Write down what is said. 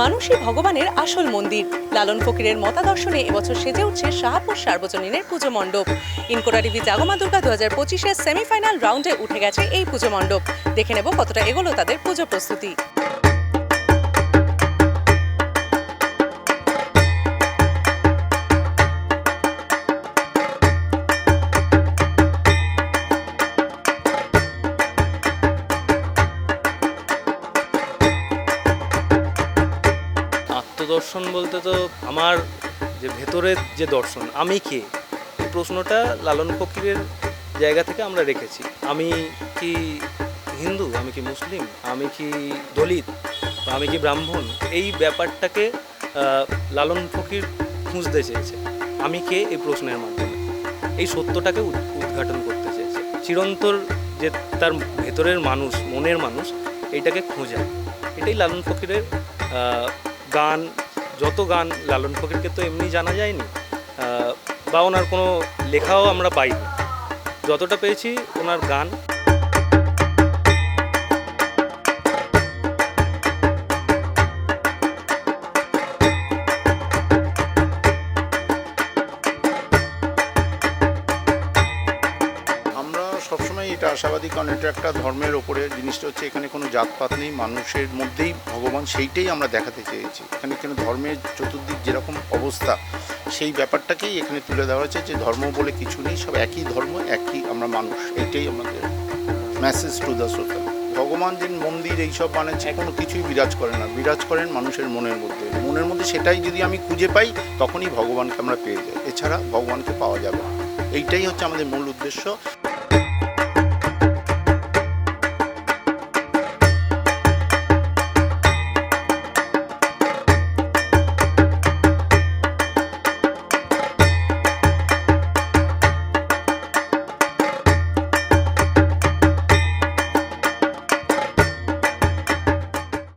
মানুষই ভগবানের আসল মন্দির। লালন ফকিরের মতাদর্শনে এবছর সেজে উঠছে শাহপুর সার্বজনীনের পুজো মণ্ডপ। ইনকোটা টিভি জাগমা দুর্গা দু হাজার পঁচিশের সেমিফাইনাল রাউন্ডে উঠে গেছে এই পুজো মণ্ডপ। দেখে নেব কতটা এগোলো তাদের পুজো প্রস্তুতি। আত্মদর্শন বলতে তো আমার যে ভেতরের যে দর্শন, আমি কে? এই প্রশ্নটা লালন ফকিরের জায়গা থেকে আমরা রেখেছি। আমি কি হিন্দু? আমি কি মুসলিম? আমি কি দলিত? আমি কি ব্রাহ্মণ? এই ব্যাপারটাকে লালন ফকির খুঁজতে চেয়েছে। আমি কে? এই প্রশ্নের মাধ্যমে। এই সত্যটাকে উদ- উদ্ঘাটন করতে চেয়েছে। চিরন্তর যে তার ভেতরের মানুষ, মনের মানুষ এইটাকে খোঁজা। এটাই লালন ফকিরের গান যত গান লালন ফকিরকে তো এমনি জানা যায়নি বা ওনার কোনো লেখাও আমরা পাইনি। যতটা পেয়েছি ওনার গান এটা আশাবাদী, কারণ এটা একটা ধর্মের ওপরে জিনিসটা হচ্ছে এখানে কোনো জাতপাত নেই, মানুষের মধ্যেই ভগবান সেইটাই আমরা দেখাতে চেয়েছি। এখানে কেন ধর্মের চতুর্দিক যেরকম অবস্থা, সেই ব্যাপারটাকেই এখানে তুলে দেওয়া হয়েছে যে ধর্ম বলে কিছু নেই, সব একই ধর্ম, একই আমরা মানুষ, এইটাই আমাদের মেসেজ টু দ্য শ্রোতা ভগবান যে মন্দির এইসব বানাচ্ছে, কোনো কিছুই বিরাজ করে না। বিরাজ করেন মানুষের মনের মধ্যে। মনের মধ্যে সেটাই যদি আমি খুঁজে পাই, তখনই ভগবানকে আমরা পেয়ে যাই। এছাড়া ভগবানকে পাওয়া যাবে না। এইটাই হচ্ছে আমাদের মূল উদ্দেশ্য।